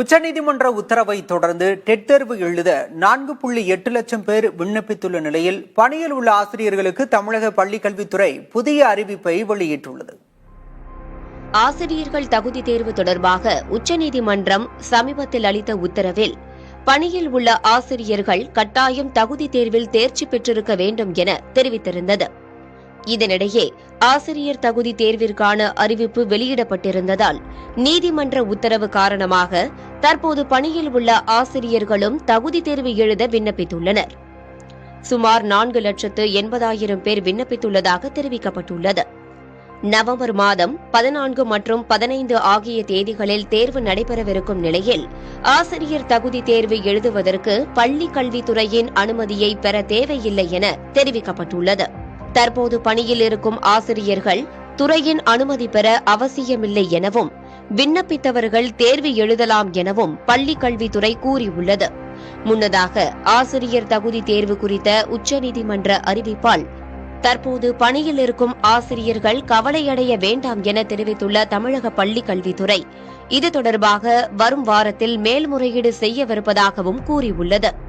உச்சநீதிமன்ற உத்தரவை தொடர்ந்து டெட் தேர்வு எழுத நான்கு புள்ளி எட்டு லட்சம் பேர் விண்ணப்பித்துள்ள நிலையில் பணியில் உள்ள ஆசிரியர்களுக்கு தமிழக பள்ளிக்கல்வித்துறை புதிய அறிவிப்பை வெளியிட்டுள்ளது. ஆசிரியர்கள் தகுதி தேர்வு தொடர்பாக உச்சநீதிமன்றம் சமீபத்தில் அளித்த உத்தரவில் பணியில் உள்ள ஆசிரியர்கள் கட்டாயம் தகுதி தேர்வில் தேர்ச்சி பெற்றிருக்க வேண்டும் என தெரிவித்திருந்தது. இதனிடையே ஆசிரியர் தகுதி தேர்விற்கான அறிவிப்பு வெளியிடப்பட்டிருந்ததால் நீதிமன்ற உத்தரவு காரணமாக தற்போது பணியில் உள்ள ஆசிரியர்களும் தகுதி தேர்வு எழுத விண்ணப்பித்துள்ளனர். சுமார் நான்கு லட்சத்து எண்பதாயிரம் பேர் விண்ணப்பித்துள்ளதாக தெரிவிக்கப்பட்டுள்ளது. நவம்பர் மாதம் பதினான்கு மற்றும் பதினைந்து ஆகிய தேதிகளில் தேர்வு நடைபெறவிருக்கும் நிலையில் ஆசிரியர் தகுதி தேர்வு எழுதுவதற்கு பள்ளி கல்வித்துறையின் அனுமதியை பெற தேவையில்லை என தெரிவிக்கப்பட்டுள்ளது. தற்போது பணியில் இருக்கும் ஆசிரியர்கள் துறையின் அனுமதி பெற அவசியமில்லை எனவும் விண்ணப்பித்தவர்கள் தேர்வு எழுதலாம் எனவும் பள்ளி கல்வித்துறை கூறியுள்ளது. முன்னதாக ஆசிரியர் தகுதி தேர்வு குறித்த உச்சநீதிமன்ற அறிவிப்பால் தற்போது பணியில் இருக்கும் ஆசிரியர்கள் கவலையடைய வேண்டாம் என தெரிவித்துள்ள தமிழக பள்ளி கல்வித்துறை இது தொடர்பாக வரும் வாரத்தில் மேல்முறையீடு செய்யவிருப்பதாகவும் கூறியுள்ளது.